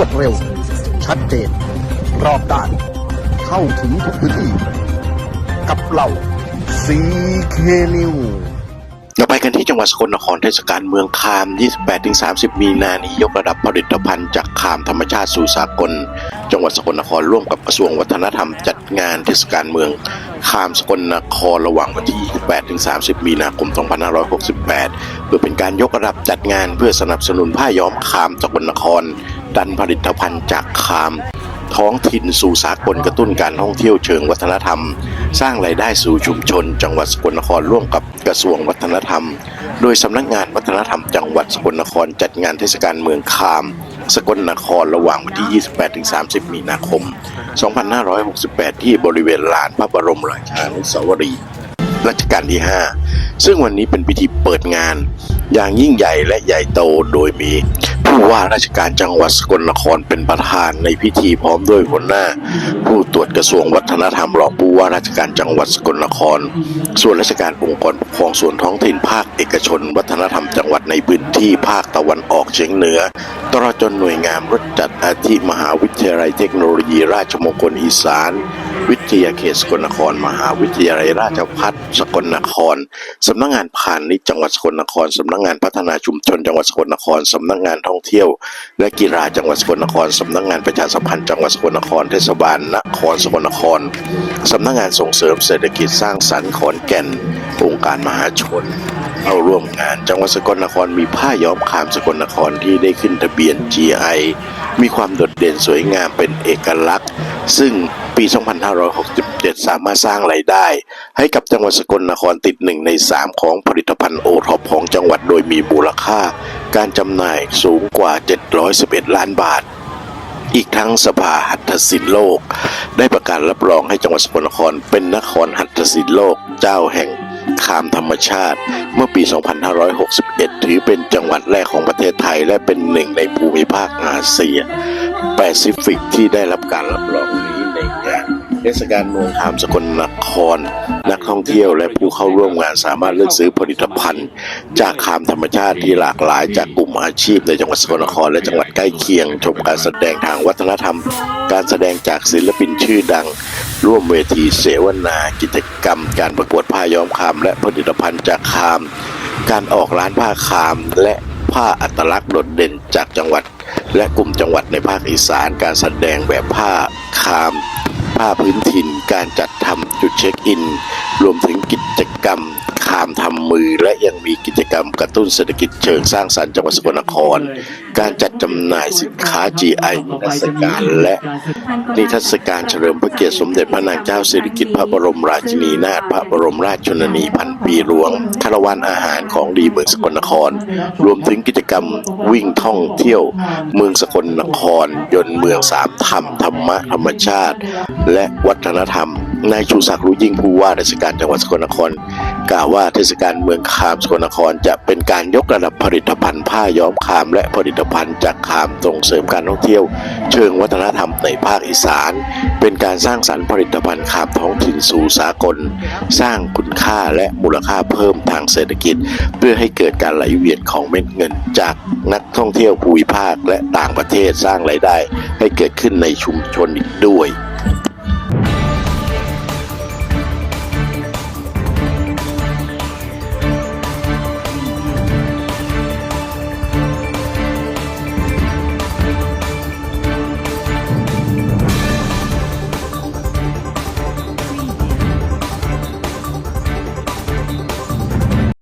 วดเร็ว ชัดเจน รอบด้าน เข้าถึงทุกพื้นที่ กับเราซีเคนิวเราไปกันที่จังหวัดสกลนครเทศกาลเมืองคาม 28-30 มีนานี้ยกระดับผลิตภัณฑ์จากคามธรรมชาติสู่สากล จังหวัดสกลนครร่วมกับกระทรวงวัฒนธรรมจัดงานเทศกาลเมืองคามสกลนครระหว่างวันที่ 28-30 มีนาคม 2568 เพื่อเป็นการยกระดับจัดงานเพื่อสนับสนุนผ้าย้อมคามสกลนคร ดันผลิตภัณฑ์จากคามท้องถิ่นสู่สากลกระตุ้นการท่องเที่ยวเชิงวัฒนธรรม สร้างรายได้สู่ชุมชน จังหวัดสกลนครร่วมกับกระทรวงวัฒนธรรม โดยสำนักงานวัฒนธรรมจังหวัดสกลนครจัดงานเทศกาลเมืองคาม สกลนครระหว่างวันที่ 28-30 มีนาคม 2568 ที่บริเวณลานพระบรมราชานุสาวรีย์รัชกาลที่ 5 ซึ่งวันนี้เป็นพิธีเปิดงาน อย่างยิ่งใหญ่และใหญ่โตโดยมี ผู้ว่าราชการจังหวัดสกลนครเป็นประธานในพิธีพร้อมด้วยหัวหน้า ผู้ตรวจกระทรวงวัฒนธรรมรองผู้ว่าราชการจังหวัดสกลนคร ส่วนราชการองค์กรปกครองส่วนท้องถิ่นภาคเอกชน วัฒนธรรมจังหวัดในพื้นที่ภาคตะวันออกเฉียงเหนือตลอดจนหน่วยงานรถจัดอาทิมหาวิทยาลัยเทคโนโลยี ราชมงคลอีสาน วิทยาเขตสกลนคร มหาวิทยาลัยราชภัฏสกลนคร สำนักงานพาณิชย์จังหวัดสกลนคร สำนักงานพัฒนาชุมชนจังหวัดสกลนคร สำนักงานท่องเที่ยว และกีฬาจังหวัดสกลนคร สำนักงานประชาสัมพันธ์จังหวัดสกลนคร เทศบาลนครสกลนคร สำนักงานส่งเสริมเศรษฐกิจสร้างสรรค์ขอนแก่น องค์การมหาชน เข้าร่วมงาน จังหวัดสกลนครมีผ้าย้อมคามสกลนครที่ได้ขึ้นทะเบียน GI มีความโดดเด่นสวยงามเป็นเอกลักษณ์ ซึ่งปี 2567 สามารถสร้างรายได้ ให้กับจังหวัดสกลนครติดหนึ่งใน 3 ของผลิตภัณฑ์โอท็อปของจังหวัดโดยมีมูลค่า การจำหน่ายสูงกว่า 711 ล้านบาทอีกทั้งสภาหัตถศิลป์โลก ได้ประกาศรับรองให้จังหวัดสกลนครเป็นนครหัตถศิลป์โลกเจ้าแห่ง คามธรรมชาติ เมื่อปี 2561 ถือเป็นจังหวัดแรกของประเทศไทยและเป็นหนึ่งในภูมิภาคอาเซีย แปซิฟิกที่ได้รับการรับรองใน ทศกาลเมืองคามสกลนคร นักท่องเที่ยวและผู้เข้าร่วมงานสามารถเลือกซื้อผลิตภัณฑ์ จากคามธรรมชาติที่หลากหลายจากกลุ่มอาชีพในจังหวัดสกลนครและจังหวัดใกล้เคียง ชมการแสดงทางวัฒนธรรม การแสดงจากศิลปินชื่อดัง ร่วมเวทีเสวนา กิจกรรม การประกวดผ้าย้อมคาม และผลิตภัณฑ์จากคาม การออกร้านผ้าคามและผ้าอัตลักษณ์โดดเด่นจากจังหวัด และกลุ่มจังหวัดในภาคอีสานการแสดงแบบผ้าคาม ผ้าพื้นถิ่น การจัดทำจุดเช็คอิน รวมถึงกิจกรรมคามทำมือ และยังมีกิจกรรมกระตุ้นเศรษฐกิจเชิงสร้างสรรค์จังหวัดสกลนคร การจัดจำหน่ายสินค้า GI นิทรรศการและนิทรรศการเฉลิมพระเกียรติสมเด็จพระนางเจ้าสิริกิติ์พระบรมราชินีนาถพระบรมราชชนนีพันปีหลวงคาราวานอาหารของดีเมืองสกลนคร รวมถึงกิจกรรมวิ่งท่องเที่ยว เมืองสกลนคร ยนต์เมืองสามธรรมธรรมะธรรมชาติ และวัฒนธรรม นายชูศักดิ์รู้ยิ่งผู้ว่าราชการจังหวัดสกลนคร กล่าวว่าเทศกาลเมืองคามสกลนครจะเป็นการยกระดับผลิตภัณฑ์ผ้าย้อมคาม และผลิตภัณฑ์จากคามส่งเสริมการท่องเที่ยว เชิงวัฒนธรรมในภาคอีสาน เป็นการสร้างสรรค์ผลิตภัณฑ์คามท้องถิ่นสู่สากล สร้างคุณค่าและมูลค่าเพิ่มทางเศรษฐกิจ เพื่อให้เกิดการไหลเวียนของเม็ดเงิน จากนักท่องเที่ยวภูมิภาคและต่างประเทศสร้างรายได้ ให้เกิดขึ้นในชุมชนอีกด้วย